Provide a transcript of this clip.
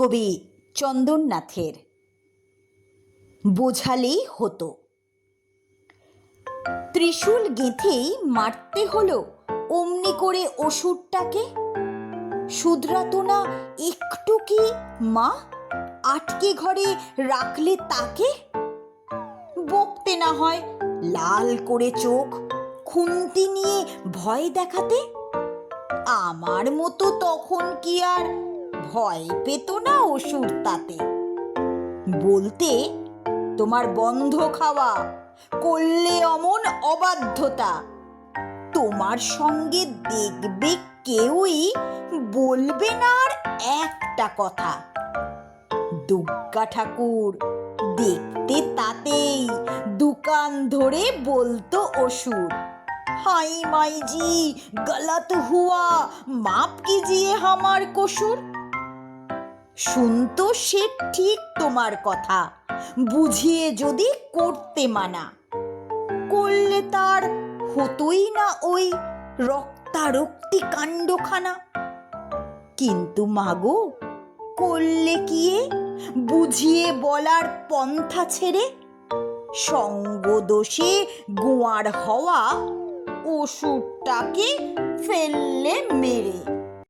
কবি চন্দননাথের বোঝালেই হতো। ত্রিশূল গেঁথেই মারতে হলো অমনি করে অসুরটাকে। শুধরাতো না একটু কি মা আটকে ঘরে রাখলে তাকে? বকতে না হয় লাল করে চোখ খুন্তি নিয়ে ভয় দেখাতে? আমার মতো তখন কি আর ভয় পেত না অসুর তাতে। বলতে, তোমার বন্ধ খাওয়া করলে অমন অবাধ্যতা। তোমার সঙ্গে দেখবে কেউই বলবে না আর একটা কথা। দুর্গা ঠাকুর, দেখতে তাতেই দোকান ধরে বলতো অসুর, হাই মাইজি, গলত হুয়া, মাপ কিজিয়ে হামার কসুর? শুনতো সে ঠিক তোমার কথা। বুঝিয়ে যদি করতে মানা। করলে তার হতোই না ওই রক্তারক্তি কাণ্ডখানা। কিন্তু মাগো, করলে কিয়ে? বুঝিয়ে বলার পন্থা ছেড়ে সঙ্গ দোষে গোয়ার হওয়া ওষুধটাকে ফেললে মেরে।